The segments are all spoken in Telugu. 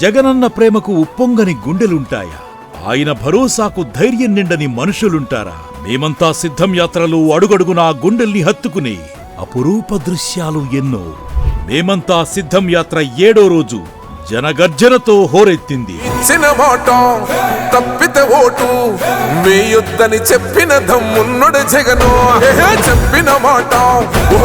జగనన్న ప్రేమకు ఉప్పొంగని గుండెలుంటాయా? ఆయన భరోసాకు ధైర్యం నిండని మనుషులుంటారా? మేమంతా సిద్ధం యాత్రలు అడుగడుగునా గుండెల్ని హత్తుకుని అపురూప దృశ్యాలు ఎన్నో. మేమంతా సిద్ధం యాత్ర ఏడో రోజు జనగర్జనతో హోరెత్తింది. ఇచ్చిన మాట ఓటు వేయొద్దని చెప్పిన దమ్మున్నడు జగను. చెప్పిన మాట ఊహ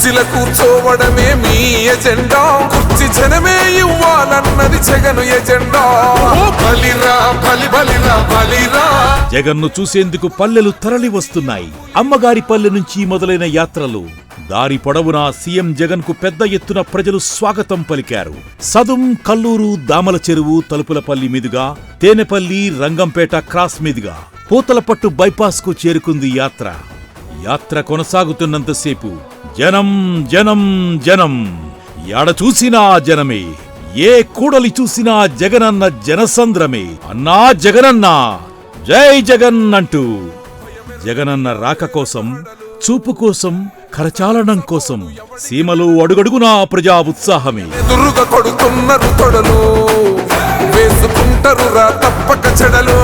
కుర్చీల కూర్చోవడమే మీ ఎజెండా. కుర్చీ జనమే ఇవ్వాలన్నది జగను ఎజెండా. బలిరా బలి బలిరా బలిరా. జగన్ను చూసేందుకు పల్లెలు తరలి వస్తున్నాయి. అమ్మగారి పల్లె నుంచి మొదలైన యాత్రలు. దారి పొడవునా సీఎం జగన్కు పెద్ద ఎత్తున ప్రజలు స్వాగతం పలికారు. సదుం కల్లూరు దామల చెరువు తలుపులపల్లి మీదుగా తేనెపల్లి రంగంపేట క్రాస్ మీదుగా పూతలపట్టు బైపాస్కు చేరుకుంది యాత్ర. యాత్ర కొనసాగుతున్నంతసేపు జనం జనం జనం. ఎడ చూసినా జనమే ఏ కూడలి చూసినా జగనన్న జనసంద్రమే. అన్నా జగనన్నా జై జగన్ అంటూ జగనన్న రాక కోసం చూపు కోసం కరచాలనం కోసం సీమలు అడుగడుగునా ప్రజా ఉత్సాహమే. ఎదురుగా కొడుతున్నారు తొడలు వేసుకుంటారు రా తప్పక చెడలు.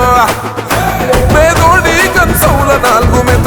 నాలుగు మెత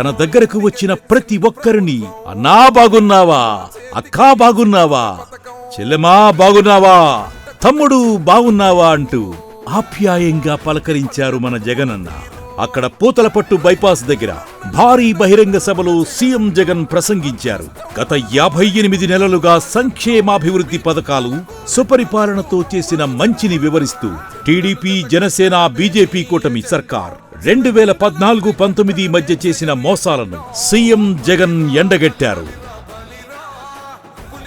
తన దగ్గరకు వచ్చిన ప్రతి ఒక్కరిని అన్నా బాగున్నావా? అక్కా బాగున్నావా? చెల్లెమా బాగున్నావా? తమ్ముడు బాగున్నావా? అంటూ ఆప్యాయంగా పలకరించారు మన జగనన్న. అక్కడ పూతలపట్టు బైపాస్ దగ్గర భారీ బహిరంగ సభలో సీఎం జగన్ ప్రసంగించారు. గత యాభై ఎనిమిది నెలలుగా సంక్షేమాభివృద్ధి పథకాలు సుపరిపాలనతో చేసిన మంచిని వివరిస్తూ టీడీపీ జనసేన బీజేపీ కూటమి సర్కార్ రెండు వేల పద్నాలుగు పంతొమ్మిది మధ్య చేసిన మోసాలను సీఎం జగన్ ఎండగట్టారు.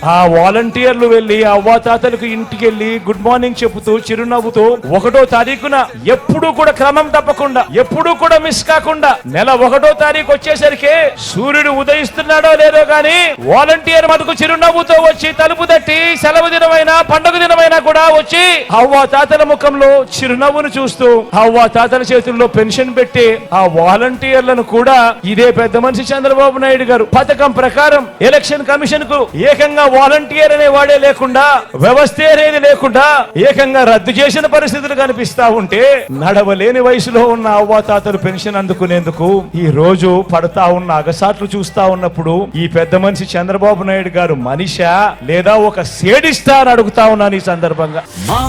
ఆ వాలంటీర్లు వెళ్ళి అవ్వాతాతలకు ఇంటికి వెళ్ళి గుడ్ మార్నింగ్ చెబుతూ చిరునవ్వుతూ ఒకటో తారీఖున ఎప్పుడు కూడా క్రమం తప్పకుండా ఎప్పుడు కూడా మిస్ కాకుండా నెల ఒకటో తారీఖు వచ్చేసరికి సూర్యుడు ఉదయిస్తున్నాడో లేదో గాని వాలంటీర్ మటుకు చిరునవ్వుతో వచ్చి తలుపు తట్టి సెలవు దినమైనా పండుగ దినమైనా కూడా వచ్చి అవ్వా తాతల ముఖంలో చిరునవ్వును చూస్తూ అవ్వా తాతల చేతుల్లో పెన్షన్ పెట్టి ఆ వాలంటీర్లను కూడా ఇదే పెద్ద మనిషి చంద్రబాబు నాయుడు గారు పథకం ప్రకారం ఎలక్షన్ కమిషన్కు ఏకంగా వాలంటీర్ అనేవాడే లేకుండా వ్యవస్థ అనేది లేకుండా ఏకంగా రద్దు చేసిన పరిస్థితులు కనిపిస్తా ఉంటే నడవలేని వయసులో ఉన్న అవ్వాతాతలు పెన్షన్ అందుకునేందుకు ఈ రోజు పడతా ఉన్న అగసాట్లు చూస్తా ఉన్నప్పుడు ఈ పెద్ద మనిషి చంద్రబాబు నాయుడు గారు మనిష లేదా ఒక సేడిస్తా అని అడుగుతా ఉన్నాను ఈ సందర్భంగా. మా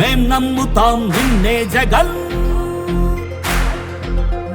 మేం నమ్ముతాం నిన్నే జగన్.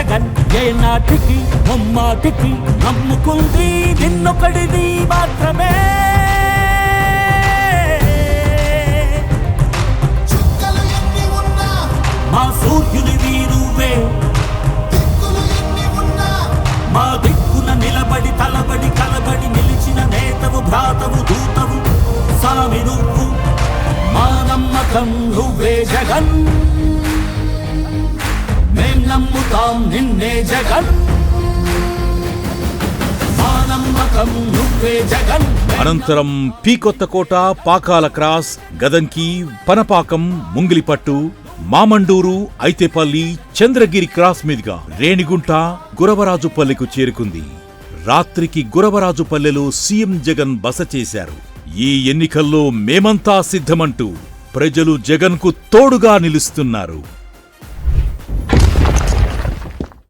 జగన్ ఏ నాటికి ముమ్మాటికి నమ్ముకుంది నిన్నొకడిది మాత్రమే. మా సూర్యునివి నువ్వే మా దిక్కున నిలబడి తలబడి కలబడి నిలిచిన నేతవు భ్రాతవు దూతవు సామి నువ్వు నమ్మకం నువ్వే జగన్. మేం నమ్ముతాం నిన్నే జగన్. అనంతరం P Kothakota Pakala cross Gadanki Panapakam Mungilipattu Mamanduru Aithepalli Chandragiri cross మీదుగా రేణిగుంట గురవరాజుపల్లెకు చేరుకుంది. రాత్రికి గురవరాజుపల్లెలో సీఎం జగన్ బస చేశారు. ఈ ఎన్నికల్లో మేమంతా సిద్ధమంటూ ప్రజలు జగన్కు తోడుగా నిలుస్తున్నారు.